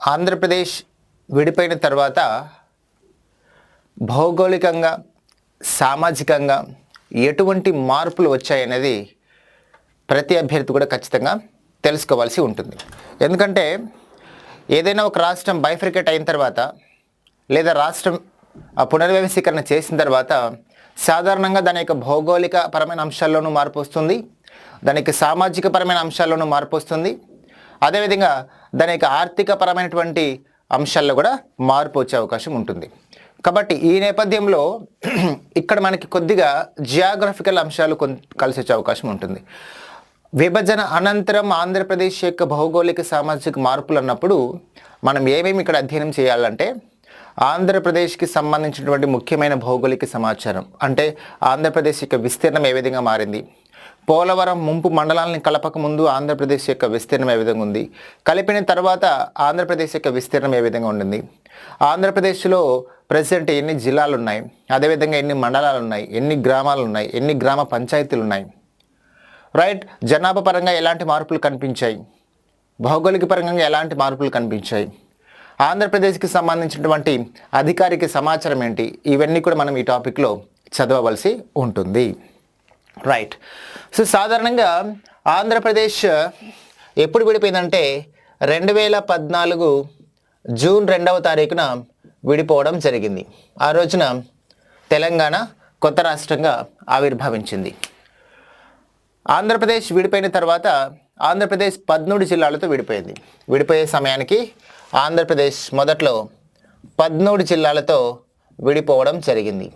ఆంధ్రప్రదేశ్ విడిపోయిన తర్వాత భౌగోళికంగా సామాజికంగా ఎటువంటి మార్పులు వచ్చాయనేది ప్రతి అభ్యర్థి కూడా ఖచ్చితంగా తెలుసుకోవాల్సి ఉంటుంది. ఎందుకంటే ఏదైనా ఒక రాష్ట్రం బైఫ్రికేట్ అయిన తర్వాత లేదా రాష్ట్రం ఆ పునర్వ్యవస్థీకరణ చేసిన తర్వాత సాధారణంగా దాని యొక్క భౌగోళిక పరమైన అంశాల్లోనూ మార్పు వస్తుంది. దాని యొక్క సామాజిక పరమైన అంశాల్లోనూ మార్పు వస్తుంది. అదేవిధంగా దాని యొక్క ఆర్థిక పరమైనటువంటి అంశాల్లో కూడా మార్పు వచ్చే అవకాశం ఉంటుంది. కాబట్టి ఈ నేపథ్యంలో ఇక్కడ మనకి కొద్దిగా జియాగ్రఫికల్ అంశాలు కలిసి వచ్చే అవకాశం ఉంటుంది. విభజన అనంతరం ఆంధ్రప్రదేశ్ యొక్క భౌగోళిక సామాజిక మార్పులు అన్నప్పుడు మనం ఏమేమి ఇక్కడ అధ్యయనం చేయాలంటే ఆంధ్రప్రదేశ్కి సంబంధించినటువంటి ముఖ్యమైన భౌగోళిక సమాచారం అంటే ఆంధ్రప్రదేశ్ యొక్క విస్తీర్ణం ఏ విధంగా మారింది పోలవరం ముంపు మండలాలను కలపక ముందు ఆంధ్రప్రదేశ్ యొక్క విస్తీర్ణం ఏ విధంగా ఉంది? కలిపిన తర్వాత ఆంధ్రప్రదేశ్ యొక్క విస్తీర్ణం ఏ విధంగా ఉండింది? ఆంధ్రప్రదేశ్లో ప్రజెంట్ ఎన్ని జిల్లాలు ఉన్నాయి అదేవిధంగా ఎన్ని మండలాలు ఉన్నాయి ఎన్ని గ్రామాలు ఉన్నాయి ఎన్ని గ్రామ పంచాయతీలు ఉన్నాయి రైట్ జనాభా పరంగా ఎలాంటి మార్పులు కనిపించాయి? భౌగోళిక పరంగా ఎలాంటి మార్పులు కనిపించాయి? ఆంధ్రప్రదేశ్కి సంబంధించినటువంటి అధికారిక సమాచారం ఏంటి? ఇవన్నీ కూడా మనం ఈ టాపిక్లో చదవవలసి ఉంటుంది. రైట్ సో సాధారణంగా ఆంధ్రప్రదేశ్ ఎప్పుడు విడిపోయిందంటే రెండు వేల పద్నాలుగు జూన్ రెండవ తారీఖున విడిపోవడం జరిగింది. ఆ రోజున తెలంగాణ కొత్త రాష్ట్రంగా ఆవిర్భవించింది. ఆంధ్రప్రదేశ్ విడిపోయిన తర్వాత ఆంధ్రప్రదేశ్ పద్మూడు జిల్లాలతో విడిపోయింది. విడిపోయే సమయానికి ఆంధ్రప్రదేశ్ మొదట్లో పద్మూడు జిల్లాలతో విడిపోవడం జరిగింది.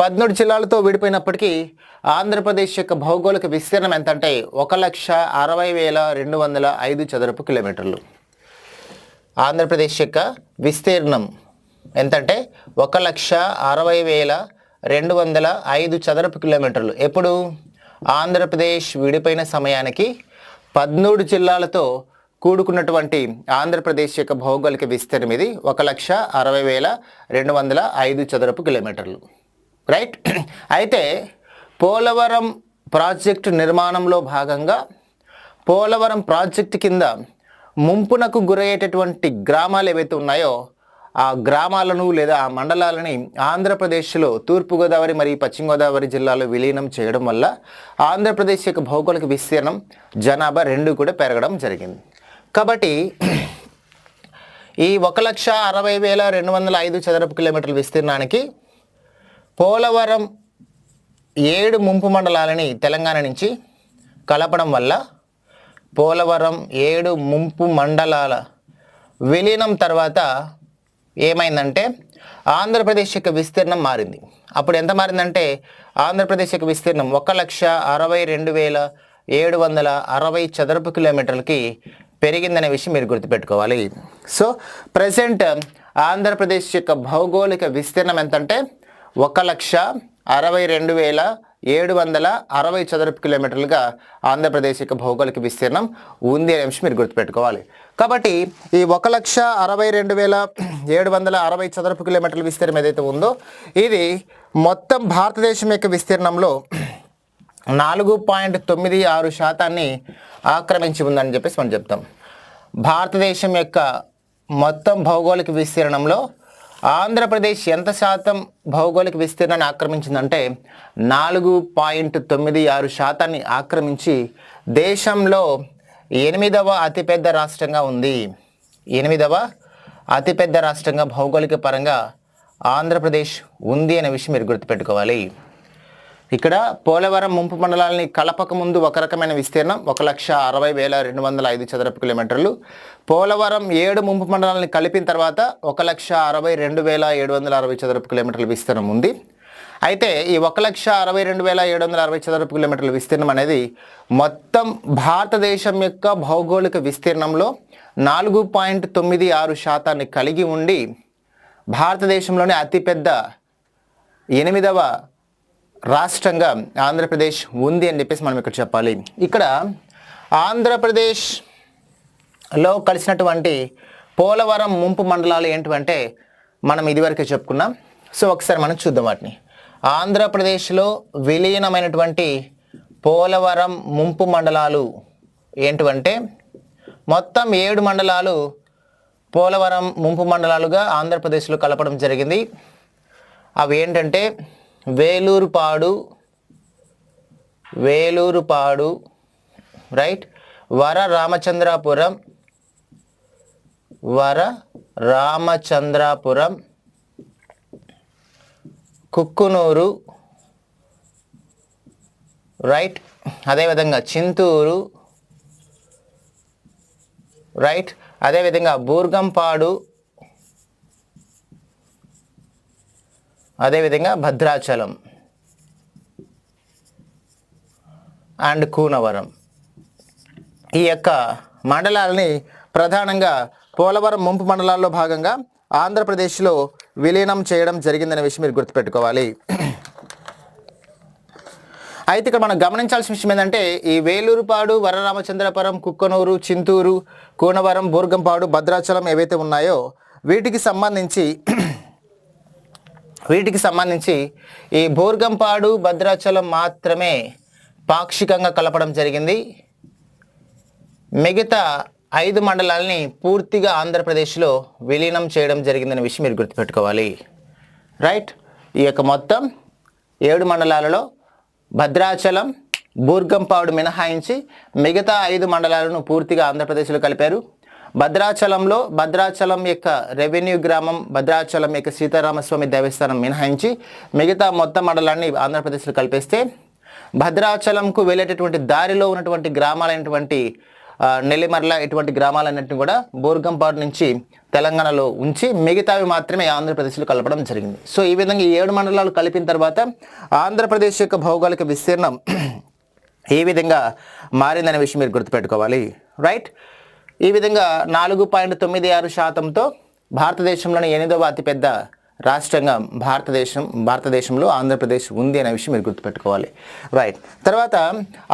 పద్మూడు జిల్లాలతో విడిపోయినప్పటికీ ఆంధ్రప్రదేశ్ యొక్క భౌగోళిక విస్తీర్ణం ఎంత అంటే ఒక లక్ష అరవై వేల రెండు వందల ఐదు చదరపు కిలోమీటర్లు. ఆంధ్రప్రదేశ్ యొక్క విస్తీర్ణం ఎంతంటే ఒక లక్ష అరవై వేల రెండు వందల ఐదు చదరపు కిలోమీటర్లు. ఎప్పుడు? ఆంధ్రప్రదేశ్ విడిపోయిన సమయానికి పద్మూడు జిల్లాలతో కూడుకున్నటువంటి ఆంధ్రప్రదేశ్ యొక్క భౌగోళిక విస్తీర్ణం ఇది ఒక లక్ష అరవై వేల రెండు వందల ఐదు చదరపు కిలోమీటర్లు. రైట్? అయితే పోలవరం ప్రాజెక్టు నిర్మాణంలో భాగంగా పోలవరం ప్రాజెక్టు కింద ముంపునకు గురయ్యేటటువంటి గ్రామాలు ఏవైతే ఉన్నాయో ఆ గ్రామాలను లేదా ఆ మండలాలని ఆంధ్రప్రదేశ్లో తూర్పుగోదావరి మరియు పశ్చిమ గోదావరి జిల్లాలో విలీనం చేయడం వల్ల ఆంధ్రప్రదేశ్ యొక్క భౌగోళిక విస్తీర్ణం జనాభా రెండు కూడా పెరగడం జరిగింది. కాబట్టి ఈ ఒక లక్ష అరవై వేల రెండు వందల ఐదు చదరపు కిలోమీటర్ల విస్తీర్ణానికి పోలవరం ఏడు ముంపు మండలాలని తెలంగాణ నుంచి కలపడం వల్ల పోలవరం ఏడు ముంపు మండలాల విలీనం తర్వాత ఏమైందంటే ఆంధ్రప్రదేశ్ యొక్క విస్తీర్ణం మారింది. అప్పుడు ఎంత మారిందంటే ఆంధ్రప్రదేశ్ యొక్క విస్తీర్ణం ఒక లక్ష అరవై రెండు వేల ఏడు వందల అరవై చదరపు కిలోమీటర్లకి పెరిగిందనే విషయం మీరు గుర్తుపెట్టుకోవాలి. సో ప్రజెంట్ ఆంధ్రప్రదేశ్ యొక్క భౌగోళిక విస్తీర్ణం ఎంతంటే ఒక లక్ష అరవై రెండు వేల ఏడు వందల అరవై చదరపు కిలోమీటర్లుగా ఆంధ్రప్రదేశ్ యొక్క భౌగోళిక విస్తీర్ణం ఉంది అనే అంశం మీరు గుర్తుపెట్టుకోవాలి. కాబట్టి ఈ ఒక లక్ష అరవై రెండు వేల ఏడు వందల అరవై చదరపు కిలోమీటర్ల విస్తీర్ణం ఏదైతే ఉందో ఇది మొత్తం భారతదేశం యొక్క విస్తీర్ణంలో నాలుగు పాయింట్ తొమ్మిది ఆరు శాతాన్ని ఆక్రమించి ఉందని చెప్పేసి మనం చెప్తాం. భారతదేశం యొక్క మొత్తం భౌగోళిక విస్తీర్ణంలో ఆంధ్రప్రదేశ్ ఎంత శాతం భౌగోళిక విస్తీర్ణాన్ని ఆక్రమించిందంటే నాలుగు పాయింట్ తొమ్మిది ఆరు శాతాన్ని ఆక్రమించి దేశంలో ఎనిమిదవ అతిపెద్ద రాష్ట్రంగా ఉంది. ఎనిమిదవ అతిపెద్ద రాష్ట్రంగా భౌగోళిక పరంగా ఆంధ్రప్రదేశ్ ఉంది అనే విషయం మీరు గుర్తుపెట్టుకోవాలి. ఇక్కడ పోలవరం ముంపు మండలాలని కలపక ముందు ఒక రకమైన విస్తీర్ణం ఒక లక్ష అరవై వేల రెండు వందల ఐదు చదరపు కిలోమీటర్లు. పోలవరం ఏడు ముంపు మండలాలని కలిపిన తర్వాత ఒక లక్ష అరవై రెండు వేల ఏడు వందల అరవై చదరపు కిలోమీటర్ల విస్తీర్ణం ఉంది. అయితే ఈ ఒక లక్ష అరవై రెండు వేల ఏడు వందల అరవై చదరపు కిలోమీటర్ల విస్తీర్ణం అనేది మొత్తం భారతదేశం యొక్క భౌగోళిక విస్తీర్ణంలో నాలుగు పాయింట్ తొమ్మిది ఆరు శాతాన్ని కలిగి ఉండి భారతదేశంలోనే అతిపెద్ద ఎనిమిదవ రాష్ట్రంగా ఆంధ్రప్రదేశ్ ఉంది అని చెప్పేసి మనం ఇక్కడ చెప్పాలి. ఇక్కడ ఆంధ్రప్రదేశ్లో కలిసినటువంటి పోలవరం ముంపు మండలాలు ఏంటంటే మనం ఇదివరకే చెప్పుకున్నాం. సో ఒకసారి మనం చూద్దాం వాటిని. ఆంధ్రప్రదేశ్లో విలీనమైనటువంటి పోలవరం ముంపు మండలాలు ఏంటివంటే మొత్తం ఏడు మండలాలు పోలవరం ముంపు మండలాలుగా ఆంధ్రప్రదేశ్లో కలపడం జరిగింది. అవి ఏంటంటే వేలూరుపాడు వేలూరుపాడు రైట్ వర రామచంద్రాపురం వర రామచంద్రాపురం కుక్కునూరు రైట్ అదేవిధంగా చింతూరు రైట్ అదేవిధంగా బూర్గంపాడు అదేవిధంగా భద్రాచలం అండ్ కూనవరం. ఈ యొక్క మండలాలని ప్రధానంగా పోలవరం ముంపు మండలాల్లో భాగంగా ఆంధ్రప్రదేశ్లో విలీనం చేయడం జరిగిందనే విషయం మీరు గుర్తుపెట్టుకోవాలి. అయితే ఇక్కడ మనం గమనించాల్సిన విషయం ఏంటంటే ఈ వేలూరుపాడు వరరామచంద్రపురం కుక్కనూరు చింతూరు కూనవరం బూర్గంపాడు భద్రాచలం ఏవైతే ఉన్నాయో వీటికి సంబంధించి వీటికి సంబంధించి ఈ బోర్గంపాడు భద్రాచలం మాత్రమే పాక్షికంగా కలపడం జరిగింది. మిగతా ఐదు మండలాల్ని పూర్తిగా ఆంధ్రప్రదేశ్లో విలీనం చేయడం జరిగిందనే విషయం మీరు గుర్తుపెట్టుకోవాలి. రైట్? ఈ యొక్క మొత్తం ఏడు మండలాలలో భద్రాచలం బూర్గంపాడు మినహాయించి మిగతా ఐదు మండలాలను పూర్తిగా ఆంధ్రప్రదేశ్లో కలిపారు. భద్రాచలంలో భద్రాచలం యొక్క రెవెన్యూ గ్రామం భద్రాచలం యొక్క సీతారామస్వామి దేవస్థానం మినహాయించి మిగతా మొత్తం మండలాన్ని ఆంధ్రప్రదేశ్లో కలిపేస్తే భద్రాచలంకు వెళ్ళేటటువంటి దారిలో ఉన్నటువంటి గ్రామాలైనటువంటి నెల్లిమర్ల ఇటువంటి గ్రామాలన్నింటినీ కూడా బోర్గంపాడు నుంచి తెలంగాణలో ఉంచి మిగతావి మాత్రమే ఆంధ్రప్రదేశ్లో కలపడం జరిగింది. సో ఈ విధంగా ఈ ఏడు మండలాలు కలిపిన తర్వాత ఆంధ్రప్రదేశ్ యొక్క భౌగోళిక విస్తీర్ణం ఏ విధంగా మారిందనే విషయం మీరు గుర్తుపెట్టుకోవాలి. రైట్? ఈ విధంగా నాలుగు పాయింట్ తొమ్మిది ఆరు శాతంతో భారతదేశంలోని ఎనిమిదవ అతిపెద్ద రాష్ట్రంగా భారతదేశం భారతదేశంలో ఆంధ్రప్రదేశ్ ఉంది అనే విషయం మీరు గుర్తుపెట్టుకోవాలి. రైట్ తర్వాత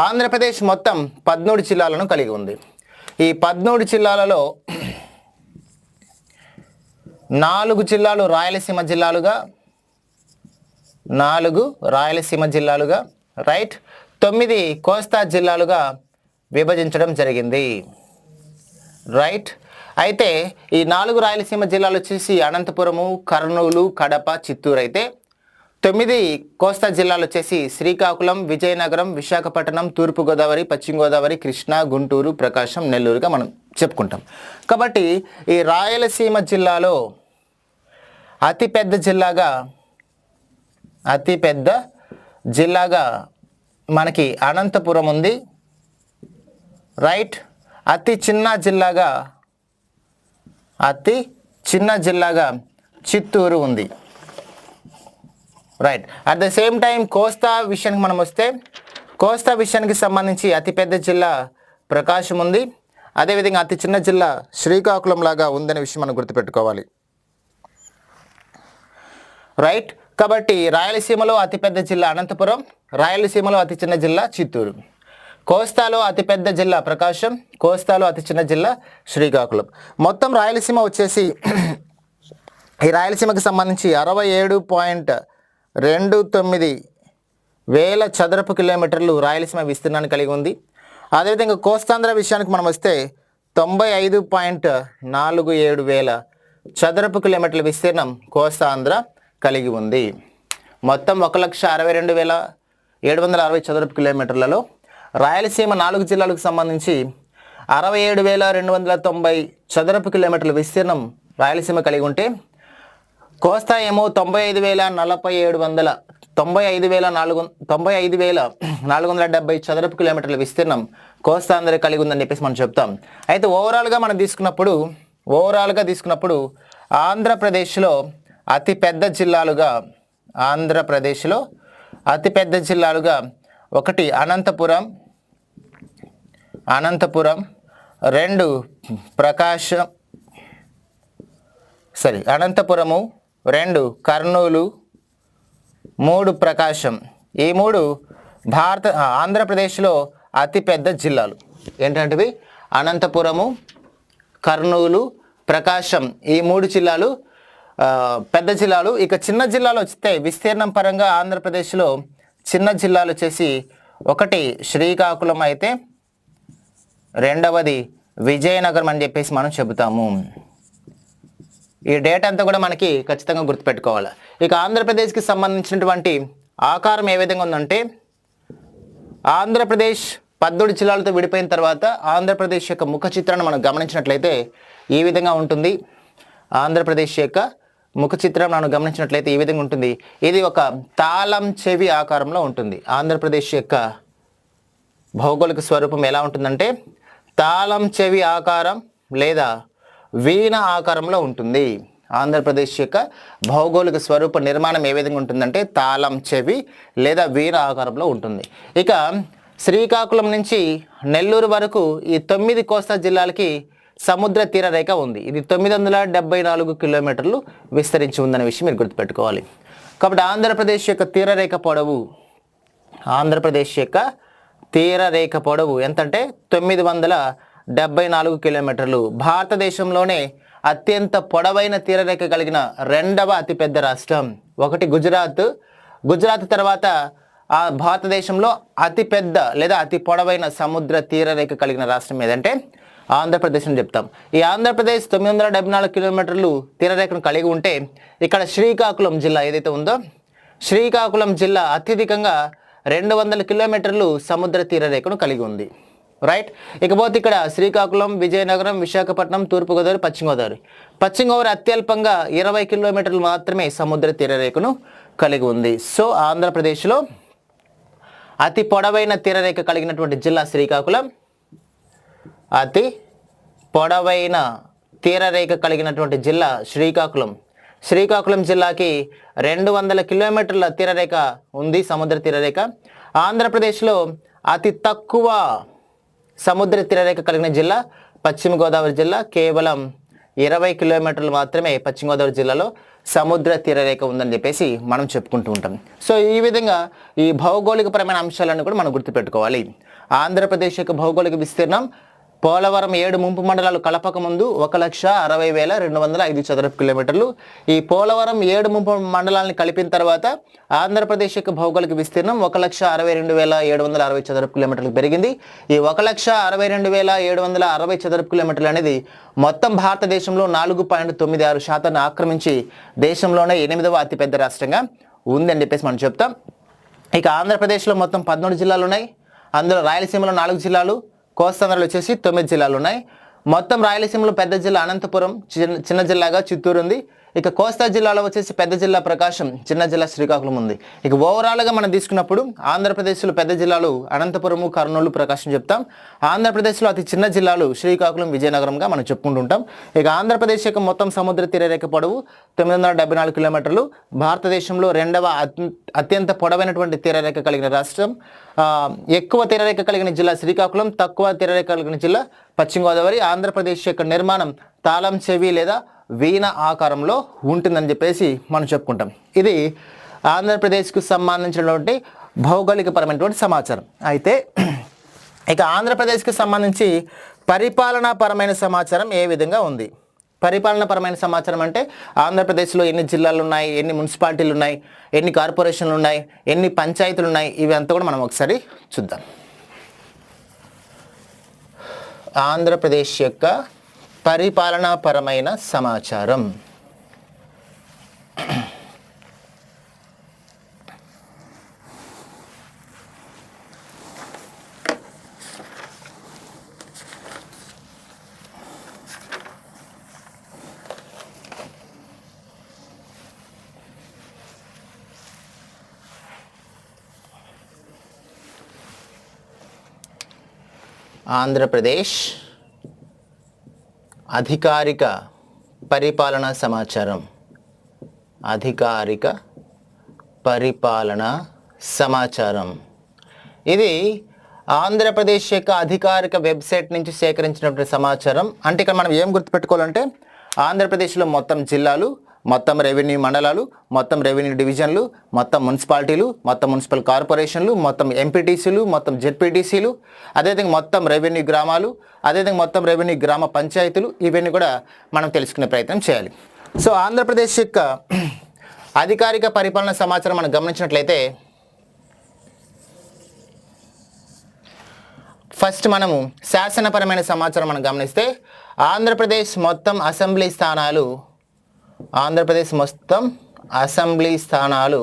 ఆంధ్రప్రదేశ్ మొత్తం పద్మూడు జిల్లాలను కలిగి ఉంది. ఈ పద్మూడు జిల్లాలలో నాలుగు జిల్లాలు రాయలసీమ జిల్లాలుగా నాలుగు రాయలసీమ జిల్లాలుగా రైట్ తొమ్మిది కోస్తా జిల్లాలుగా విభజించడం జరిగింది. రైట్ అయితే ఈ నాలుగు రాయలసీమ జిల్లాలు వచ్చేసి అనంతపురము కర్నూలు కడప చిత్తూరు అయితే తొమ్మిది కోస్తా జిల్లాలు వచ్చేసి శ్రీకాకుళం విజయనగరం విశాఖపట్నం తూర్పుగోదావరి పశ్చిమ గోదావరి కృష్ణా గుంటూరు ప్రకాశం నెల్లూరుగా మనం చెప్పుకుంటాం. కాబట్టి ఈ రాయలసీమ జిల్లాలో అతిపెద్ద జిల్లాగా అతిపెద్ద జిల్లాగా మనకి అనంతపురం ఉంది. రైట్ అతి చిన్న జిల్లాగా అతి చిన్న జిల్లాగా చిత్తూరు ఉంది. Right at the same time Kosta విషయానికి మనం వస్తే కోస్తా విషయానికి సంబంధించి అతిపెద్ద జిల్లా ప్రకాశం ఉంది. అదేవిధంగా అతి చిన్న జిల్లా శ్రీకాకుళం లాగా ఉందనే విషయం మనం గుర్తుపెట్టుకోవాలి. రైట్ కాబట్టి రాయలసీమలో అతిపెద్ద జిల్లా అనంతపురం రాయలసీమలో అతి చిన్న జిల్లా చిత్తూరు. కోస్తాలో అతిపెద్ద జిల్లా ప్రకాశం కోస్తాలో అతి చిన్న జిల్లా శ్రీకాకుళం. మొత్తం రాయలసీమ వచ్చేసి ఈ రాయలసీమకు సంబంధించి అరవై ఏడు పాయింట్ రెండు తొమ్మిది వేల చదరపు కిలోమీటర్లు రాయలసీమ విస్తీర్ణాన్ని కలిగి ఉంది. అదేవిధంగా కోస్తాంధ్ర విషయానికి మనం వస్తే తొంభై ఐదు పాయింట్ నాలుగు ఏడు వేల చదరపు కిలోమీటర్ల విస్తీర్ణం కోస్తాంధ్ర కలిగి ఉంది. మొత్తం ఒక లక్ష అరవై రెండు వేల ఏడు వందల అరవై చదరపు కిలోమీటర్లలో రాయలసీమ నాలుగు జిల్లాలకు సంబంధించి అరవై ఏడు వేల రెండు వందల తొంభై చదరపు కిలోమీటర్ల విస్తీర్ణం రాయలసీమ కలిగి ఉంటే కోస్తా ఏమో తొంభై ఐదు వేల నలభై ఏడు వందల తొంభై ఐదు వేల నాలుగు తొంభై ఐదు వేల నాలుగు వందల డెబ్బై చదరపు కిలోమీటర్ల విస్తీర్ణం కోస్తా అందరి కలిగి ఉందని చెప్పేసి మనం చెప్తాం. అయితే ఓవరాల్గా మనం తీసుకున్నప్పుడు ఓవరాల్గా తీసుకున్నప్పుడు ఆంధ్రప్రదేశ్లో అతి పెద్ద జిల్లాలుగా ఆంధ్రప్రదేశ్లో అతిపెద్ద జిల్లాలుగా ఒకటి అనంతపురం అనంతపురం రెండు ప్రకాశం సరే అనంతపురము రెండు కర్నూలు మూడు ప్రకాశం. ఈ మూడు భారత ఆంధ్రప్రదేశ్లో అతిపెద్ద జిల్లాలు. ఏంటంటివి అనంతపురము కర్నూలు ప్రకాశం. ఈ మూడు జిల్లాలు పెద్ద జిల్లాలు. ఇక చిన్న జిల్లాలు వస్తే విస్తీర్ణం పరంగా ఆంధ్రప్రదేశ్లో చిన్న జిల్లాలు వచ్చేసి ఒకటి శ్రీకాకుళం అయితే రెండవది విజయనగరం అని చెప్పేసి మనం చెబుతాము. ఈ డేట్ అంతా కూడా మనకి ఖచ్చితంగా గుర్తుపెట్టుకోవాలి. ఇక ఆంధ్రప్రదేశ్కి సంబంధించినటువంటి ఆకారం ఏ విధంగా ఉందంటే ఆంధ్రప్రదేశ్ పద్దెడు జిల్లాలతో విడిపోయిన తర్వాత ఆంధ్రప్రదేశ్ యొక్క ముఖ చిత్రాన్ని మనం గమనించినట్లయితే ఈ విధంగా ఉంటుంది. ఆంధ్రప్రదేశ్ యొక్క ముఖ చిత్రం మనం గమనించినట్లయితే ఈ విధంగా ఉంటుంది. ఇది ఒక తాళం చెవి ఆకారంలో ఉంటుంది. ఆంధ్రప్రదేశ్ యొక్క భౌగోళిక స్వరూపం ఎలా ఉంటుందంటే తాళం చెవి ఆకారం లేదా వీణ ఆకారంలో ఉంటుంది. ఆంధ్రప్రదేశ్ యొక్క భౌగోళిక స్వరూప నిర్మాణం ఏ విధంగా ఉంటుందంటే తాళం చెవి లేదా వీణ ఆకారంలో ఉంటుంది. ఇక శ్రీకాకుళం నుంచి నెల్లూరు వరకు ఈ తొమ్మిది కోస్తా జిల్లాలకి సముద్ర తీర రేఖ ఉంది. ఇది తొమ్మిది వందల డెబ్బై నాలుగు కిలోమీటర్లు విస్తరించి ఉందనే విషయం మీరు గుర్తుపెట్టుకోవాలి. కాబట్టి ఆంధ్రప్రదేశ్ యొక్క తీరరేఖ పొడవు ఆంధ్రప్రదేశ్ యొక్క తీరరేఖ పొడవు ఎంతంటే తొమ్మిది వందల డెబ్బై నాలుగు కిలోమీటర్లు. భారతదేశంలోనే అత్యంత పొడవైన తీరరేఖ కలిగిన రెండవ అతిపెద్ద రాష్ట్రం. ఒకటి గుజరాత్. గుజరాత్ తర్వాత ఆ భారతదేశంలో అతిపెద్ద లేదా అతి పొడవైన సముద్ర తీరరేఖ కలిగిన రాష్ట్రం ఏదంటే ఆంధ్రప్రదేశ్ అని చెప్తాం. ఈ ఆంధ్రప్రదేశ్ తొమ్మిది వందల డెబ్బై నాలుగు కిలోమీటర్లు తీరరేఖను కలిగి ఉంటే ఇక్కడ శ్రీకాకుళం జిల్లా ఏదైతే ఉందో శ్రీకాకుళం జిల్లా అత్యధికంగా రెండు వందల కిలోమీటర్లు సముద్ర తీరరేఖను కలిగి ఉంది. రైట్ ఇకపోతే ఇక్కడ శ్రీకాకుళం విజయనగరం విశాఖపట్నం తూర్పుగోదావరి పశ్చిమ గోదావరి పశ్చిమ గోదావరి అత్యల్పంగా ఇరవై కిలోమీటర్లు మాత్రమే సముద్ర తీరరేఖను కలిగి ఉంది. సో ఆంధ్రప్రదేశ్లో అతి పొడవైన తీరరేఖ కలిగినటువంటి జిల్లా శ్రీకాకుళం. అతి పొడవైన తీరరేఖ కలిగినటువంటి జిల్లా శ్రీకాకుళం. శ్రీకాకుళం జిల్లాకి రెండు వందల కిలోమీటర్ల తీరరేఖ ఉంది సముద్ర తీరరేఖ. ఆంధ్రప్రదేశ్లో అతి తక్కువ సముద్ర తీరరేఖ కలిగిన జిల్లా పశ్చిమ గోదావరి జిల్లా. కేవలం ఇరవై కిలోమీటర్లు మాత్రమే పశ్చిమ గోదావరి జిల్లాలో సముద్ర తీరరేఖ ఉందని చెప్పేసి మనం చెప్పుకుంటూ ఉంటాం. సో ఈ విధంగా ఈ భౌగోళికపరమైన అంశాలను కూడా మనం గుర్తుపెట్టుకోవాలి. ఆంధ్రప్రదేశ్ యొక్క భౌగోళిక విస్తీర్ణం పోలవరం ఏడు ముంపు మండలాలు కలపక ముందు ఒక లక్ష అరవై వేల రెండు వందల ఐదు చదరపు కిలోమీటర్లు. ఈ పోలవరం ఏడు ముంపు మండలాన్ని కలిపిన తర్వాత ఆంధ్రప్రదేశ్ యొక్క భౌగోళిక విస్తీర్ణం ఒక లక్ష అరవై రెండు వేల ఏడు వందల అరవై చదరపు కిలోమీటర్లు పెరిగింది. ఈ ఒక లక్ష అరవై రెండు వేల ఏడు వందల అరవై చదరపు కిలోమీటర్లు అనేది మొత్తం భారతదేశంలో నాలుగు పాయింట్ తొమ్మిది ఆరు శాతాన్ని ఆక్రమించి దేశంలోనే ఎనిమిదవ అతిపెద్ద రాష్ట్రంగా ఉందని చెప్పేసి మనం చెప్తాం. ఇక ఆంధ్రప్రదేశ్లో మొత్తం పదమూడు జిల్లాలు ఉన్నాయి. అందులో రాయలసీమలో నాలుగు జిల్లాలు కోస్తాంధ్రలో వచ్చేసి తొమ్మిది జిల్లాలు ఉన్నాయి. మొత్తం రాయలసీమలో పెద్ద జిల్లా అనంతపురం చిన్న చిన్న జిల్లాగా చిత్తూరు ఉంది. ఇక కోస్తా జిల్లాలో వచ్చేసి పెద్ద జిల్లా ప్రకాశం చిన్న జిల్లా శ్రీకాకుళం ఉంది. ఇక ఓవరాల్గా మనం తీసుకున్నప్పుడు ఆంధ్రప్రదేశ్లో పెద్ద జిల్లాలు అనంతపురము కర్నూలు ప్రకాశం చెప్తాం. ఆంధ్రప్రదేశ్లో అతి చిన్న జిల్లాలు శ్రీకాకుళం విజయనగరంగా మనం చెప్పుకుంటుంటాం. ఇక ఆంధ్రప్రదేశ్ యొక్క మొత్తం సముద్ర తీరరేఖ పొడవు తొమ్మిది వందల డెబ్బై నాలుగు కిలోమీటర్లు. భారతదేశంలో రెండవ అత్యంత పొడవైనటువంటి తీరరేఖ కలిగిన రాష్ట్రం. ఎక్కువ తీరరేఖ కలిగిన జిల్లా శ్రీకాకుళం తక్కువ తీరరేఖ కలిగిన జిల్లా పశ్చిమ గోదావరి ఆంధ్రప్రదేశ్ యొక్క నిర్మాణం తాళం చెవి లేదా వీణ ఆకారంలో ఉంటుందని చెప్పేసి మనం చెప్పుకుంటాం. ఇది ఆంధ్రప్రదేశ్కు సంబంధించినటువంటి భౌగోళికపరమైనటువంటి సమాచారం. అయితే ఇక ఆంధ్రప్రదేశ్కి సంబంధించి పరిపాలనాపరమైన సమాచారం ఏ విధంగా ఉంది? పరిపాలనాపరమైన సమాచారం అంటే ఆంధ్రప్రదేశ్లో ఎన్ని జిల్లాలు ఉన్నాయి ఎన్ని మున్సిపాలిటీలు ఉన్నాయి ఎన్ని కార్పొరేషన్లు ఉన్నాయి ఎన్ని పంచాయతీలు ఉన్నాయి ఇవి అంతా కూడా మనం ఒకసారి చూద్దాం. ఆంధ్రప్రదేశ్ యొక్క పరిపాలనాపరమైన సమాచారం. ఆంధ్రప్రదేశ్ అధికారిక పరిపాలన సమాచారం. అధికారిక పరిపాలన సమాచారం. ఇది ఆంధ్రప్రదేశ్ యొక్క అధికారిక వెబ్సైట్ నుంచి సేకరించినటువంటి సమాచారం. అంటే ఇక్కడ మనం ఏం గుర్తుపెట్టుకోవాలంటే ఆంధ్రప్రదేశ్లో మొత్తం జిల్లాలు మొత్తం రెవెన్యూ మండలాలు మొత్తం రెవెన్యూ డివిజన్లు మొత్తం మున్సిపాలిటీలు మొత్తం మున్సిపల్ కార్పొరేషన్లు మొత్తం ఎంపీటీసీలు మొత్తం జెడ్పీటీసీలు అదేవిధంగా మొత్తం రెవెన్యూ గ్రామాలు అదేవిధంగా మొత్తం రెవెన్యూ గ్రామ పంచాయతీలు ఇవన్నీ కూడా మనం తెలుసుకునే ప్రయత్నం చేయాలి. సో ఆంధ్రప్రదేశ్ యొక్క అధికారిక పరిపాలన సమాచారం మనం గమనించినట్లయితే ఫస్ట్ మనము శాసనపరమైన సమాచారం మనం గమనిస్తే ఆంధ్రప్రదేశ్ మొత్తం అసెంబ్లీ స్థానాలు ఆంధ్రప్రదేశ్ మొత్తం అసెంబ్లీ స్థానాలు.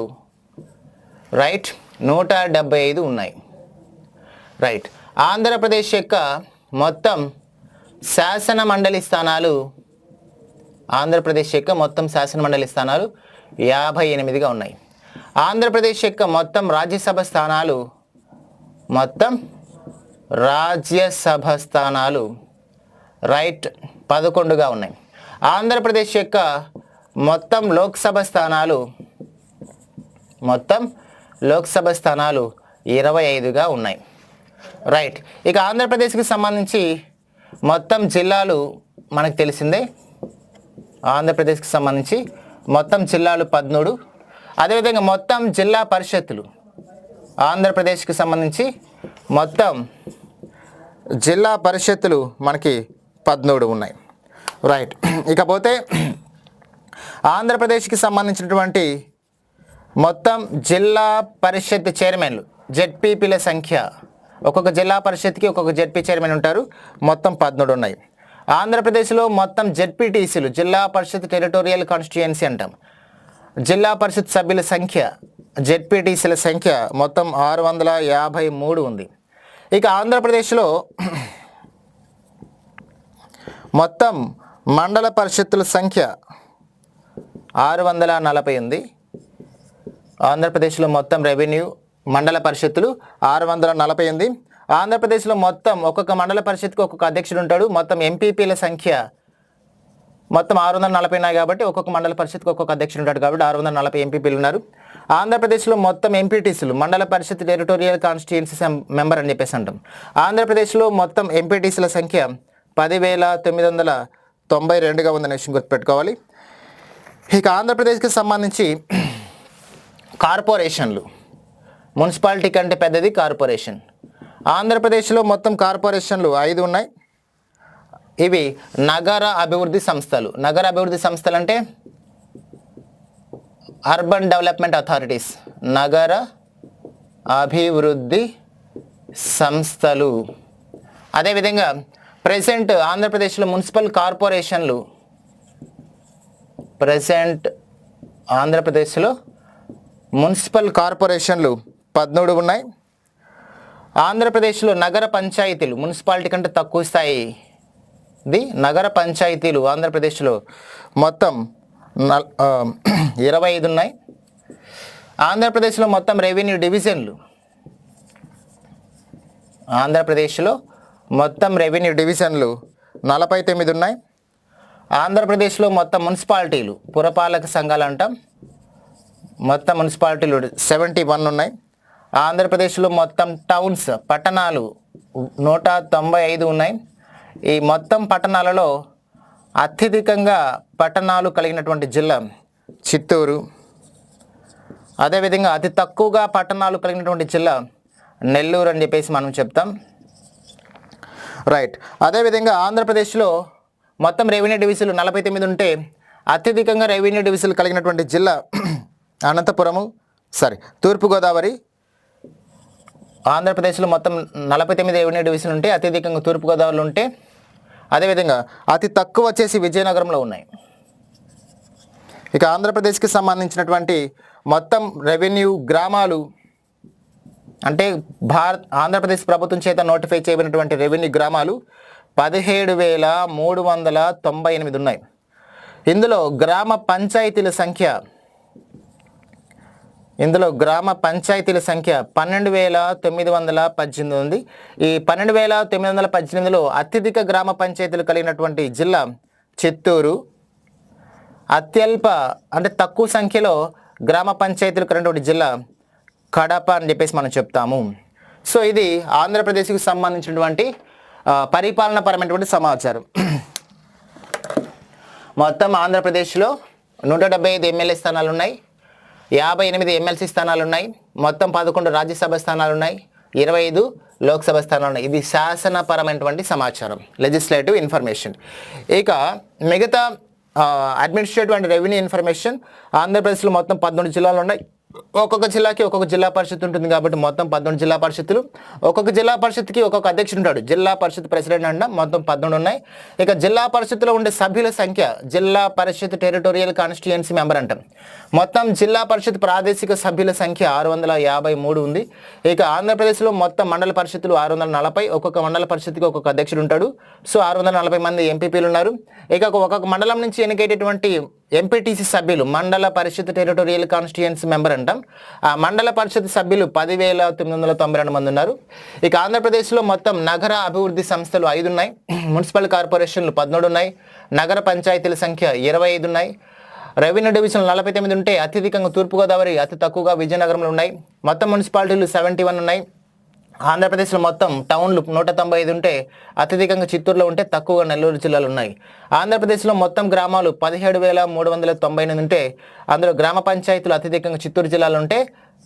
రైట్ నూట డెబ్బై ఐదు ఉన్నాయి. రైట్ ఆంధ్రప్రదేశ్ యొక్క మొత్తం శాసన మండలి స్థానాలు ఆంధ్రప్రదేశ్ యొక్క మొత్తం శాసన మండలి స్థానాలు యాభై ఎనిమిదిగా ఉన్నాయి. ఆంధ్రప్రదేశ్ యొక్క మొత్తం రాజ్యసభ స్థానాలు మొత్తం రాజ్యసభ స్థానాలు రైట్ పదకొండుగా ఉన్నాయి. ఆంధ్రప్రదేశ్ యొక్క మొత్తం లోక్సభ స్థానాలు మొత్తం లోక్సభ స్థానాలు ఇరవై ఐదుగా ఉన్నాయి. రైట్ ఇక ఆంధ్రప్రదేశ్కి సంబంధించి మొత్తం జిల్లాలు మనకు తెలిసిందే. ఆంధ్రప్రదేశ్కి సంబంధించి మొత్తం జిల్లాలు పదమూడు. అదేవిధంగా మొత్తం జిల్లా పరిషత్తులు ఆంధ్రప్రదేశ్కి సంబంధించి మొత్తం జిల్లా పరిషత్తులు మనకి పదమూడు ఉన్నాయి. రైట్ ఇకపోతే ఆంధ్రప్రదేశ్కి సంబంధించినటువంటి మొత్తం జిల్లా పరిషత్ చైర్మన్లు జెడ్పీపీల సంఖ్య. ఒక్కొక్క జిల్లా పరిషత్కి ఒక్కొక్క జెడ్పీ చైర్మన్ ఉంటారు. మొత్తం పదమూడు ఉన్నాయి. ఆంధ్రప్రదేశ్లో మొత్తం జెడ్పీటీసీలు జిల్లా పరిషత్ టెరిటోరియల్ కాన్స్టిట్యుయెన్సీ అంటాం. జిల్లా పరిషత్ సభ్యుల సంఖ్య జెడ్పీటీసీల సంఖ్య మొత్తం ఆరు వందల యాభై మూడు ఉంది. ఇక ఆంధ్రప్రదేశ్లో మొత్తం మండల పరిషత్తుల సంఖ్య ఆరు వందల నలభై ఉంది. ఆంధ్రప్రదేశ్లో మొత్తం రెవెన్యూ మండల పరిషత్తులు ఆరు వందల నలభై ఉంది. ఆంధ్రప్రదేశ్లో మొత్తం ఒక్కొక్క మండల పరిషత్కి ఒక్కొక్క అధ్యక్షుడు ఉంటాడు. మొత్తం ఎంపీపీల సంఖ్య మొత్తం ఆరు వందల నలభై ఉన్నాయి కాబట్టి ఒక్కొక్క మండల పరిషత్కి ఒక్కొక్క అధ్యక్షుడు ఉంటాడు కాబట్టి ఆరు వందల నలభై ఎంపీపీలు ఉన్నారు. ఆంధ్రప్రదేశ్లో మొత్తం ఎంపీటీసీలు మండల పరిషత్ టెరిటోరియల్ కాన్స్టిట్యున్సీ మెంబర్ అని చెప్పేసి అంటాం. ఆంధ్రప్రదేశ్లో మొత్తం ఎంపీటీసీల సంఖ్య పదివేల తొమ్మిది వందల తొంభై రెండుగా ఉందనే విషయం గుర్తుపెట్టుకోవాలి. ఇక ఆంధ్రప్రదేశ్కి సంబంధించి కార్పొరేషన్లు. మున్సిపాలిటీ కంటే పెద్దది కార్పొరేషన్. ఆంధ్రప్రదేశ్లో మొత్తం కార్పొరేషన్లు ఐదు ఉన్నాయి. ఇవి నగర అభివృద్ధి సంస్థలు. నగర అభివృద్ధి సంస్థలు అంటే అర్బన్ డెవలప్మెంట్ అథారిటీస్ నగర అభివృద్ధి సంస్థలు. అదేవిధంగా ప్రెసెంట్ ఆంధ్రప్రదేశ్లో మున్సిపల్ కార్పొరేషన్లు ప్రజెంట్ ఆంధ్రప్రదేశ్లో మున్సిపల్ కార్పొరేషన్లు పద్మూడు ఉన్నాయి. ఆంధ్రప్రదేశ్లో నగర పంచాయతీలు మున్సిపాలిటీ కంటే తక్కువ స్థాయి ది నగర పంచాయతీలు ఆంధ్రప్రదేశ్లో మొత్తం నల్ ఇరవై ఐదు ఉన్నాయి. ఆంధ్రప్రదేశ్లో మొత్తం రెవెన్యూ డివిజన్లు ఆంధ్రప్రదేశ్లో మొత్తం రెవెన్యూ డివిజన్లు నలభై తొమ్మిది ఉన్నాయి. ఆంధ్రప్రదేశ్లో మొత్తం మున్సిపాలిటీలు పురపాలక సంఘాలు అంటాం. మొత్తం మున్సిపాలిటీలు సెవెంటీ వన్ ఉన్నాయి. ఆంధ్రప్రదేశ్లో మొత్తం టౌన్స్ పట్టణాలు నూట తొంభై ఐదు ఉన్నాయి. ఈ మొత్తం పట్టణాలలో అత్యధికంగా పట్టణాలు కలిగినటువంటి జిల్లా చిత్తూరు. అదేవిధంగా అతి తక్కువగా పట్టణాలు కలిగినటువంటి జిల్లా నెల్లూరు అని చెప్పేసి మనం చెప్తాం. రైట్. అదేవిధంగా ఆంధ్రప్రదేశ్లో మొత్తం రెవెన్యూ డివిజన్లు నలభై తొమ్మిది ఉంటే అత్యధికంగా రెవెన్యూ డివిజన్లు కలిగినటువంటి జిల్లా అనంతపురము సారీ తూర్పుగోదావరి ఆంధ్రప్రదేశ్లో మొత్తం నలభై తొమ్మిది రెవెన్యూ డివిజన్లు ఉంటే అత్యధికంగా తూర్పుగోదావరిలో ఉంటే అదేవిధంగా అతి తక్కువ వచ్చేసి విజయనగరంలో ఉన్నాయి. ఇక ఆంధ్రప్రదేశ్కి సంబంధించినటువంటి మొత్తం రెవెన్యూ గ్రామాలు అంటే భారత్ ఆంధ్రప్రదేశ్ ప్రభుత్వం చేత నోటిఫై చేయబడినటువంటి రెవెన్యూ గ్రామాలు పదిహేడు వేల మూడు వందల తొంభై ఎనిమిది ఉన్నాయి. ఇందులో గ్రామ పంచాయతీల సంఖ్య ఇందులో గ్రామ పంచాయతీల సంఖ్య పన్నెండు వేల తొమ్మిది వందల పద్దెనిమిది ఉంది. ఈ పన్నెండు వేల తొమ్మిది వందల పద్దెనిమిదిలో అత్యధిక గ్రామ పంచాయతీలు కలిగినటువంటి జిల్లా చిత్తూరు. అత్యల్ప అంటే తక్కువ సంఖ్యలో గ్రామ పంచాయతీలు కలిగినటువంటి జిల్లా కడప అని చెప్పేసి మనం చెప్తాము. సో ఇది ఆంధ్రప్రదేశ్కి సంబంధించినటువంటి పరిపాలనపరమైనటువంటి సమాచారం. మొత్తం ఆంధ్రప్రదేశ్లో నూట డెబ్బై ఐదు ఎమ్మెల్యే స్థానాలు ఉన్నాయి యాభై ఎనిమిది ఎమ్మెల్సీ స్థానాలు ఉన్నాయి మొత్తం పదకొండు రాజ్యసభ స్థానాలు ఉన్నాయి ఇరవై ఐదు లోక్సభ స్థానాలు ఉన్నాయి ఇది శాసనపరమైనటువంటి సమాచారం లెజిస్లేటివ్ ఇన్ఫర్మేషన్ ఇక మిగతా అడ్మినిస్ట్రేటివ్ అండ్ రెవెన్యూ ఇన్ఫర్మేషన్ ఆంధ్రప్రదేశ్లో మొత్తం పదమూడు జిల్లాలు ఉన్నాయి ఒక్కొక్క జిల్లాకి ఒక్కొక్క జిల్లా పరిషత్ ఉంటుంది కాబట్టి మొత్తం పద్నాలుగు జిల్లా పరిషత్తులు. ఒక్కొక్క జిల్లా పరిషత్కి ఒక్కొక్క అధ్యక్షుడు ఉంటాడు. జిల్లా పరిషత్ ప్రెసిడెంట్ అంట మొత్తం పద్నాలుగు ఉన్నాయి. ఇక జిల్లా పరిషత్తులో ఉండే సభ్యుల సంఖ్య జిల్లా పరిషత్ టెరిటోరియల్ కాన్స్టిట్యుయెన్సీ మెంబర్ అంటాం. మొత్తం జిల్లా పరిషత్ ప్రాదేశిక సభ్యుల సంఖ్య ఆరు వందల యాభై మూడు ఉంది. ఇక ఆంధ్రప్రదేశ్లో మొత్తం మండల పరిషత్తులు ఆరు వందల నలభై ఒక్కొక్క మండల పరిషత్కి ఒక్కొక్క అధ్యక్షుడు ఉంటాడు. సో ఆరు వందల నలభై మంది ఎంపీపీలు ఉన్నారు. ఇక ఒక్కొక్క మండలం నుంచి ఎన్నికైనటువంటి ఎంపీటీసీ సభ్యులు మండల పరిషత్ టెరిటోరియల్ కాన్స్టిట్యుయెన్సీ మెంబర్ అంటాం. ఆ మండల పరిషత్ సభ్యులు పదివేల తొమ్మిది వందల తొంభై రెండు మంది ఉన్నారు. ఇక ఆంధ్రప్రదేశ్లో మొత్తం నగర అభివృద్ధి సంస్థలు ఐదు ఉన్నాయి. మున్సిపల్ కార్పొరేషన్లు పదమూడు ఉన్నాయి. నగర పంచాయతీల సంఖ్య ఇరవై ఐదు ఉన్నాయి. రెవెన్యూ డివిజన్ నలభై తొమ్మిది ఉంటే అత్యధికంగా తూర్పుగోదావరి అతి తక్కువగా విజయనగరంలో ఉన్నాయి. మొత్తం మున్సిపాలిటీలు సెవెంటీ వన్ ఉన్నాయి. ఆంధ్రప్రదేశ్లో మొత్తం టౌన్లు నూట తొంభై ఐదు ఉంటే అత్యధికంగా చిత్తూరులో ఉంటే తక్కువగా నెల్లూరు జిల్లాలో ఉన్నాయి. ఆంధ్రప్రదేశ్లో మొత్తం గ్రామాలు పదిహేడు వేల మూడు వందల తొంభై ఎనిమిది ఉంటే అందులో గ్రామ పంచాయతీలు అత్యధికంగా చిత్తూరు జిల్లాలో ఉంటే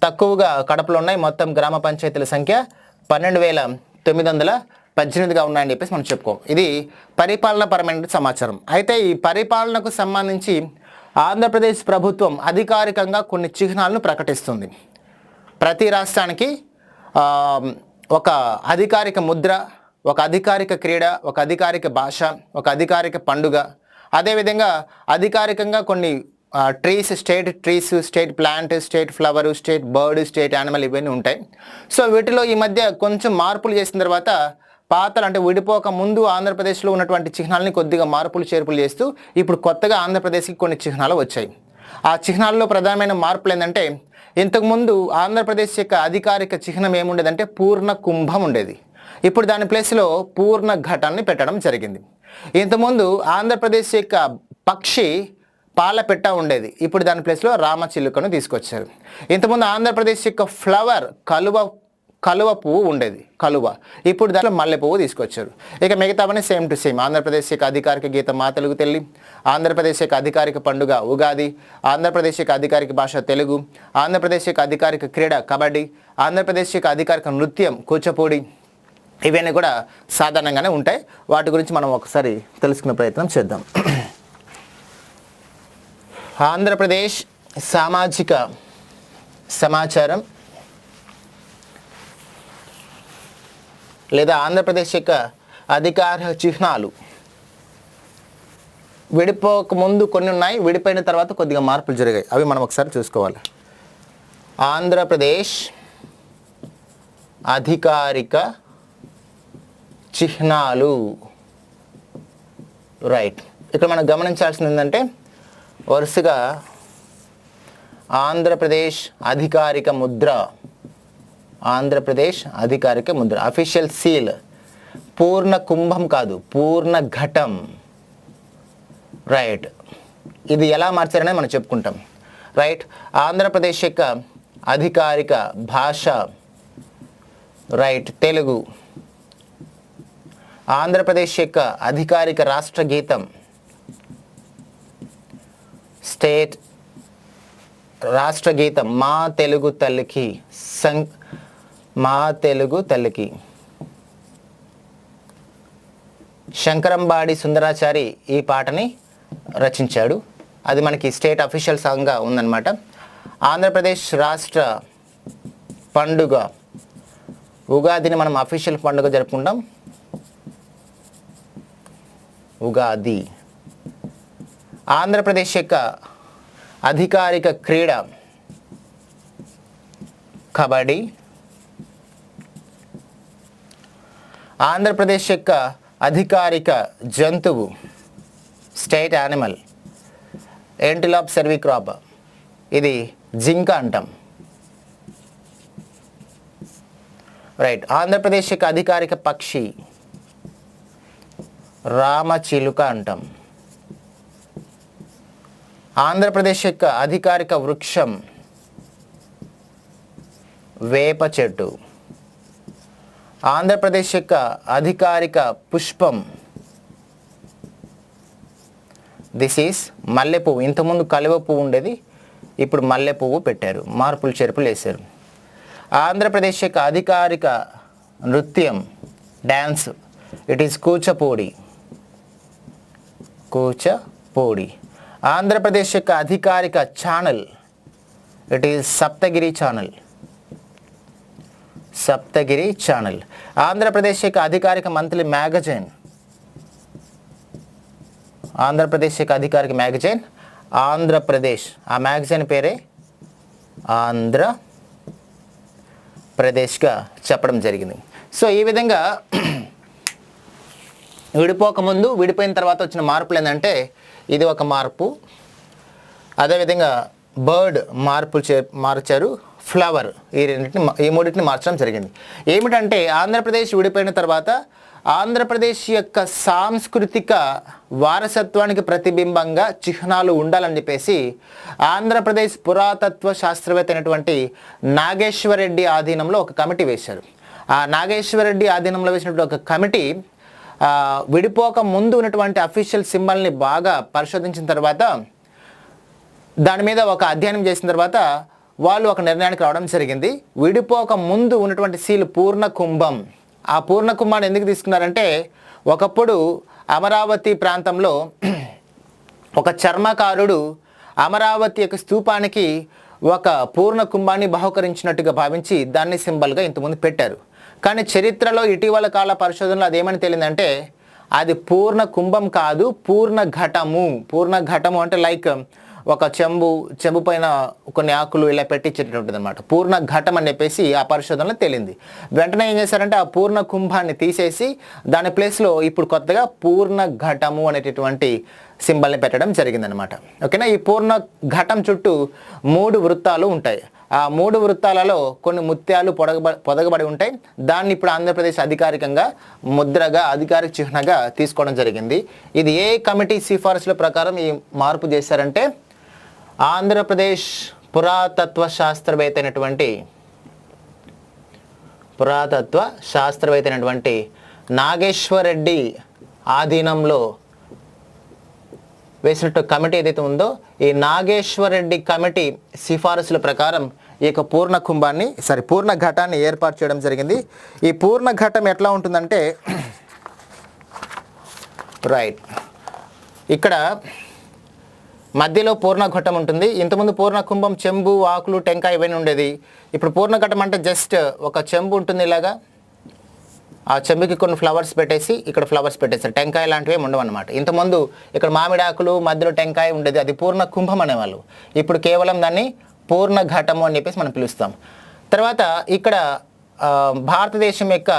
తక్కువగా కడపలో ఉన్నాయి. మొత్తం గ్రామ పంచాయతీల సంఖ్య పన్నెండు వేల తొమ్మిది వందల పద్దెనిమిదిగా ఉన్నాయని చెప్పేసి మనం చెప్పుకోం. ఇది పరిపాలనపరమైన సమాచారం. అయితే ఈ పరిపాలనకు సంబంధించి ఆంధ్రప్రదేశ్ ప్రభుత్వం అధికారికంగా కొన్ని చిహ్నాలను ప్రకటిస్తుంది. ప్రతి రాష్ట్రానికి ఒక అధికారిక ముద్ర ఒక అధికారిక క్రీడ ఒక అధికారిక భాష ఒక అధికారిక పండుగ. అదేవిధంగా అధికారికంగా కొన్ని trees state trees state plant state flower state bird state animal ఇవన్నీ ఉంటాయి. సో వీటిలో ఈ మధ్య కొంచెం మార్పులు చేసిన తర్వాత పాతలు అంటే విడిపోక ముందు ఆంధ్రప్రదేశ్లో ఉన్నటువంటి చిహ్నాలని కొద్దిగా మార్పులు చేర్పులు చేస్తూ ఇప్పుడు కొత్తగా ఆంధ్రప్రదేశ్కి కొన్ని చిహ్నాలు వచ్చాయి. ఆ చిహ్నాల్లో ప్రధానమైన మార్పులు ఏంటంటే ఇంతకుముందు ఆంధ్రప్రదేశ్ యొక్క అధికారిక చిహ్నం ఏముండేదంటే పూర్ణ కుంభం ఉండేది. ఇప్పుడు దాని ప్లేస్లో పూర్ణ ఘటాన్ని పెట్టడం జరిగింది. ఇంతకుముందు ఆంధ్రప్రదేశ్ యొక్క పక్షి పాలపెట్ట ఉండేది. ఇప్పుడు దాని ప్లేస్లో రామచిలుకను తీసుకొచ్చారు. ఇంతకుముందు ఆంధ్రప్రదేశ్ యొక్క ఫ్లవర్ కలువ కలువ పువ్వు ఉండేది కలువ. ఇప్పుడు దాంట్లో మల్లె పువ్వు తీసుకొచ్చారు. ఇక మిగతావన్నీ సేమ్ టు సేమ్ ఆంధ్రప్రదేశ్ యొక్క అధికారిక గీతం మా తెలుగు తెల్లి ఆంధ్రప్రదేశ్ యొక్క అధికారిక పండుగ ఉగాది ఆంధ్రప్రదేశ్ యొక్క అధికారిక భాష తెలుగు ఆంధ్రప్రదేశ్ యొక్క అధికారిక క్రీడ కబడ్డీ ఆంధ్రప్రదేశ్ యొక్క అధికారిక నృత్యం కూచిపూడి ఇవన్నీ కూడా సాధారణంగానే ఉంటాయి. వాటి గురించి మనం ఒకసారి తెలుసుకునే ప్రయత్నం చేద్దాం. ఆంధ్రప్రదేశ్ సామాజిక సమాచారం లేదా ఆంధ్రప్రదేశ్ యొక్క అధికార చిహ్నాలు విడిపోక ముందు కొన్ని ఉన్నాయి విడిపోయిన తర్వాత కొద్దిగా మార్పులు జరిగాయి. అవి మనం ఒకసారి చూసుకోవాలి. ఆంధ్రప్రదేశ్ అధికారిక చిహ్నాలు. రైట్. ఇక్కడ మనం గమనించాల్సింది ఏంటంటే వరుసగా ఆంధ్రప్రదేశ్ అధికారిక ముద్ర ఆంధ్రప్రదేశ్ అధికారిక ముద్ర అఫీషియల్ సీల్ పూర్ణ కుంభం కాదు పూర్ణ ఘటం. రైట్ ఇది ఎలా మార్చారనేది మనం చెప్పుకుంటాం. రైట్ ఆంధ్రప్రదేశ్ యొక్క అధికారిక భాష. రైట్ తెలుగు. ఆంధ్రప్రదేశ్ యొక్క అధికారిక రాష్ట్ర గీతం. స్టేట్ రాష్ట్ర గీతం మా తెలుగు తల్లికి సం మా తెలుగు తల్లికి. శంకరంబాడి సుందరాచారి ఈ పాటని రచించాడు. అది మనకి స్టేట్ అఫీషియల్ సాంగ్గా ఉందన్నమాట. ఆంధ్రప్రదేశ్ రాష్ట్ర పండుగ ఉగాదిని మనం అఫీషియల్ పండుగ జరుపుకుంటాం. ఉగాది. ఆంధ్రప్రదేశ్ యొక్క అధికారిక క్రీడ కబడ్డీ. ఆంధ్రప్రదేశ్ యొక్క అధికారిక జంతువు స్టేట్ యానిమల్ ఎంటిలాప్ సెర్విక్రాప్. ఇది జింక అంటాం. రైట్. ఆంధ్రప్రదేశ్ యొక్క అధికారిక పక్షి రామచిలుక అంటాం. ఆంధ్రప్రదేశ్ యొక్క అధికారిక వృక్షం వేప చెట్టు. ఆంధ్రప్రదేశ్ యొక్క అధికారిక పుష్పం. దిస్ ఈస్ మల్లె పువ్వు ఇంతకుముందు కలువ పువ్వు ఉండేది ఇప్పుడు మల్లె పువ్వు పెట్టారు. మార్పులు చేర్పులు వేశారు. ఆంధ్రప్రదేశ్ యొక్క అధికారిక నృత్యం dance it is Kuchipudi. Kuchipudi. Andhra Pradesh యొక్క అధికారిక channel it is Saptagiri channel Saptagiri channel. Andhra Pradesh యొక్క అధికారిక మంత్లీ మ్యాగజైన్. ఆంధ్రప్రదేశ్ యొక్క అధికారిక మ్యాగజైన్ ఆంధ్రప్రదేశ్. ఆ మ్యాగజైన్ పేరే ఆంధ్ర ప్రదేశ్గా చెప్పడం జరిగింది. సో ఈ విధంగా విడిపోకముందు విడిపోయిన తర్వాత వచ్చిన మార్పులు ఏంటంటే ఇది ఒక మార్పు. అదేవిధంగా బర్డ్ మార్పులు చే మార్చారు. ఫ్లవర్ ఈ రెండింటిని ఈ మూడింటిని మార్చడం జరిగింది. ఏమిటంటే ఆంధ్రప్రదేశ్ విడిపోయిన తర్వాత ఆంధ్రప్రదేశ్ యొక్క సాంస్కృతిక వారసత్వానికి ప్రతిబింబంగా చిహ్నాలు ఉండాలని చెప్పేసి ఆంధ్రప్రదేశ్ పురాతత్వ శాస్త్రవేత్త అయినటువంటి నాగేశ్వరరెడ్డి ఆధీనంలో ఒక కమిటీ వేశారు. ఆ నాగేశ్వరరెడ్డి ఆధీనంలో వేసినటువంటి ఒక కమిటీ విడిపోక ముందు ఉన్నటువంటి అఫీషియల్ సింబల్ని బాగా పరిశోధించిన తర్వాత దాని మీద ఒక అధ్యయనం చేసిన తర్వాత వాళ్ళు ఒక నిర్ణయానికి రావడం జరిగింది. విడిపోక ముందు ఉన్నటువంటి సీల్ పూర్ణ కుంభం. ఆ పూర్ణ కుంభాన్ని ఎందుకు తీసుకున్నారంటే ఒకప్పుడు అమరావతి ప్రాంతంలో ఒక చర్మకారుడు అమరావతి యొక్క స్తూపానికి ఒక పూర్ణ కుంభాన్ని బహుకరించినట్టుగా భావించి దాన్ని సింబల్గా ఇంతకుముందు పెట్టారు. కానీ చరిత్రలో ఇటీవల కాల పరిశోధనలో అదేమని తేలిందంటే అది పూర్ణ కుంభం కాదు పూర్ణ ఘటము. పూర్ణ ఘటము అంటే లైక్ ఒక చెంబు చెంబు పైన కొన్ని ఆకులు ఇలా పెట్టించేటటువంటిది అనమాట పూర్ణ ఘటం అని చెప్పేసి ఆ పరిశోధనలో తేలింది. వెంటనే ఏం చేశారంటే ఆ పూర్ణ కుంభాన్ని తీసేసి దాని ప్లేస్లో ఇప్పుడు కొత్తగా పూర్ణ ఘటము అనేటటువంటి సింబల్ని పెట్టడం జరిగిందనమాట ఓకేనా? ఈ పూర్ణ ఘటం చుట్టూ మూడు వృత్తాలు ఉంటాయి. ఆ మూడు వృత్తాలలో కొన్ని ముత్యాలు పొడగబ పొదగబడి ఉంటాయి. దాన్ని ఇప్పుడు ఆంధ్రప్రదేశ్ అధికారికంగా ముద్రగా అధికారిక చిహ్నగా తీసుకోవడం జరిగింది. ఇది ఏ కమిటీ సిఫార్సుల ప్రకారం ఈ మార్పు చేశారంటే ఆంధ్రప్రదేశ్ పురాతత్వ శాస్త్రవేత్త అయినటువంటి పురాతత్వ శాస్త్రవేత్త అయినటువంటి నాగేశ్వరరెడ్డి ఆధీనంలో వేసినట్టు కమిటీ ఏదైతే ఉందో ఈ నాగేశ్వరరెడ్డి కమిటీ సిఫారసుల ప్రకారం ఈ యొక్క పూర్ణ కుంభాన్ని సారీ పూర్ణ ఘటాన్ని ఏర్పాటు చేయడం జరిగింది. ఈ పూర్ణ ఘటం ఎట్లా ఉంటుందంటే రైట్ ఇక్కడ మధ్యలో పూర్ణఘట్టం ఉంటుంది. ఇంతకుముందు పూర్ణకుంభం చెంబు ఆకులు టెంకాయ ఇవన్నీ ఉండేది. ఇప్పుడు పూర్ణఘటం అంటే జస్ట్ ఒక చెంబు ఉంటుంది ఇలాగా. ఆ చెంబుకి కొన్ని ఫ్లవర్స్ పెట్టేసి ఇక్కడ ఫ్లవర్స్ పెట్టేస్తారు. టెంకాయ లాంటివి ఏమి ఉండవు అనమాట ఇంతకుముందు ఇక్కడ మామిడాకులు మధ్యలో టెంకాయ ఉండేది. అది పూర్ణ కుంభం అనేవాళ్ళు. ఇప్పుడు కేవలం దాన్ని పూర్ణ ఘటము అని చెప్పేసి మనం పిలుస్తాం. తర్వాత ఇక్కడ భారతదేశం యొక్క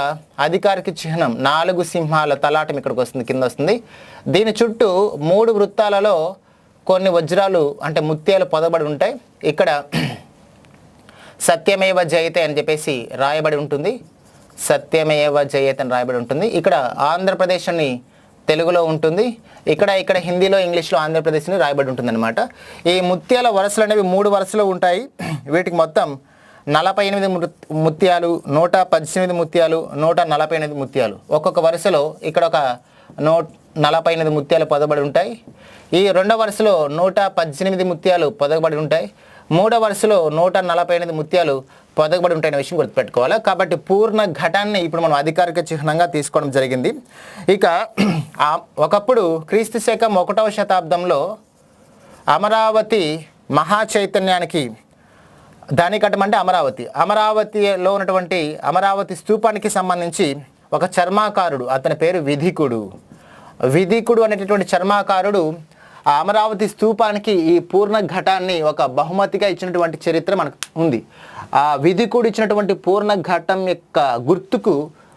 అధికారిక చిహ్నం నాలుగు సింహాల తలాటం ఇక్కడికి వస్తుంది కింద వస్తుంది. దీని చుట్టూ మూడు వృత్తాలలో కొన్ని వజ్రాలు అంటే ముత్యాలు పొదబడి ఉంటాయి. ఇక్కడ సత్యమేవ జయతే అని చెప్పేసి రాయబడి ఉంటుంది. సత్యమేవ జయతే అని రాయబడి ఉంటుంది. ఇక్కడ ఆంధ్రప్రదేశ్ అని తెలుగులో ఉంటుంది. ఇక్కడ ఇక్కడ హిందీలో ఇంగ్లీష్లో ఆంధ్రప్రదేశ్ని రాయబడి ఉంటుంది అనమాట ఈ ముత్యాల వరుసలు అనేవి మూడు వరుసలు ఉంటాయి. వీటికి మొత్తం నలభై ఎనిమిది ముత్యాలు నూట పద్దెనిమిది ముత్యాలు నూట నలభై ఎనిమిది ముత్యాలు ఒక్కొక్క వరుసలో ఇక్కడ ఒక నూ నలభై ఎనిమిది ముత్యాలు పొదబడి ఉంటాయి. ఈ రెండవ వరుసలో నూట పద్దెనిమిది ముత్యాలు పొదగబడి ఉంటాయి. మూడవ వరుసలో నూట నలభై ఎనిమిది ముత్యాలు పొదగబడి ఉంటాయనే విషయం గుర్తుపెట్టుకోవాలి. కాబట్టి పూర్ణ ఘటాన్ని ఇప్పుడు మనం అధికారిక చిహ్నంగా తీసుకోవడం జరిగింది. ఇక ఒకప్పుడు క్రీస్తు శకం ఒకటవ శతాబ్దంలో అమరావతి మహా చైతన్యానికి దాని అంటే అమరావతి. అమరావతిలో ఉన్నటువంటి అమరావతి స్తూపానికి సంబంధించి ఒక చర్మాకారుడు అతని పేరు విధికుడు. విధికుడు అనేటటువంటి చర్మాకారుడు ఆ అమరావతి స్తూపానికి ఈ పూర్ణ ఘటాన్ని ఒక బహుమతిగా ఇచ్చినటువంటి చరిత్ర మనకు ఉంది. ఆ విధికుడు ఇచ్చినటువంటి పూర్ణ ఘటం యొక్క గుర్తుకు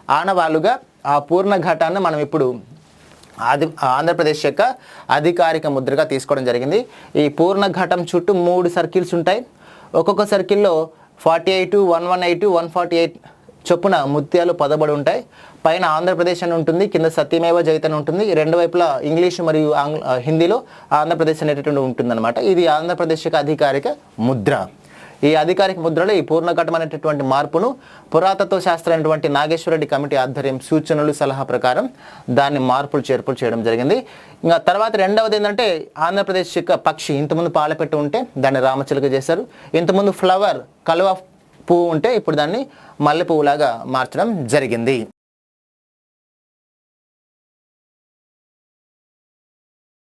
ఆనవాలుగా ఆ పూర్ణ ఘటాన్ని మనం ఇప్పుడు ఆది ఆంధ్రప్రదేశ్ యొక్క అధికారిక ముద్రగా తీసుకోవడం జరిగింది. ఈ పూర్ణ ఘటం చుట్టూ మూడు సర్కిల్స్ ఉంటాయి. ఒక్కొక్క సర్కిల్లో forty eight one one eight one forty eight చొప్పున ముత్యాలు పదబడి ఉంటాయి. పైన ఆంధ్రప్రదేశ్ అని ఉంటుంది కింద సత్యమేవ జైతన్ ఉంటుంది ఈ రెండు వైపులా ఇంగ్లీష్ మరియు ఆంగ్ల హిందీలో ఆంధ్రప్రదేశ్ అనేటటువంటి ఉంటుందన్నమాట. ఇది ఆంధ్రప్రదేశ్ యొక్క అధికారిక ముద్ర. ఈ అధికారిక ముద్రలో ఈ పూర్ణఘటం అనేటటువంటి మార్పును పురాతత్వ శాస్త్ర అయినటువంటి నాగేశ్వరరెడ్డి కమిటీ ఆధ్వర్యం సూచనలు సలహా ప్రకారం దాన్ని మార్పులు చేర్పులు చేయడం జరిగింది. ఇంకా తర్వాత రెండవది ఏంటంటే ఆంధ్రప్రదేశ్ యొక్క పక్షి ఇంతకుముందు పాలపెట్టి ఉంటే దాన్ని రామచిలుక చేశారు. ఇంతకుముందు ఫ్లవర్ కలువ పువ్వు ఉంటే ఇప్పుడు దాన్ని మల్లె పువ్వులాగా మార్చడం జరిగింది.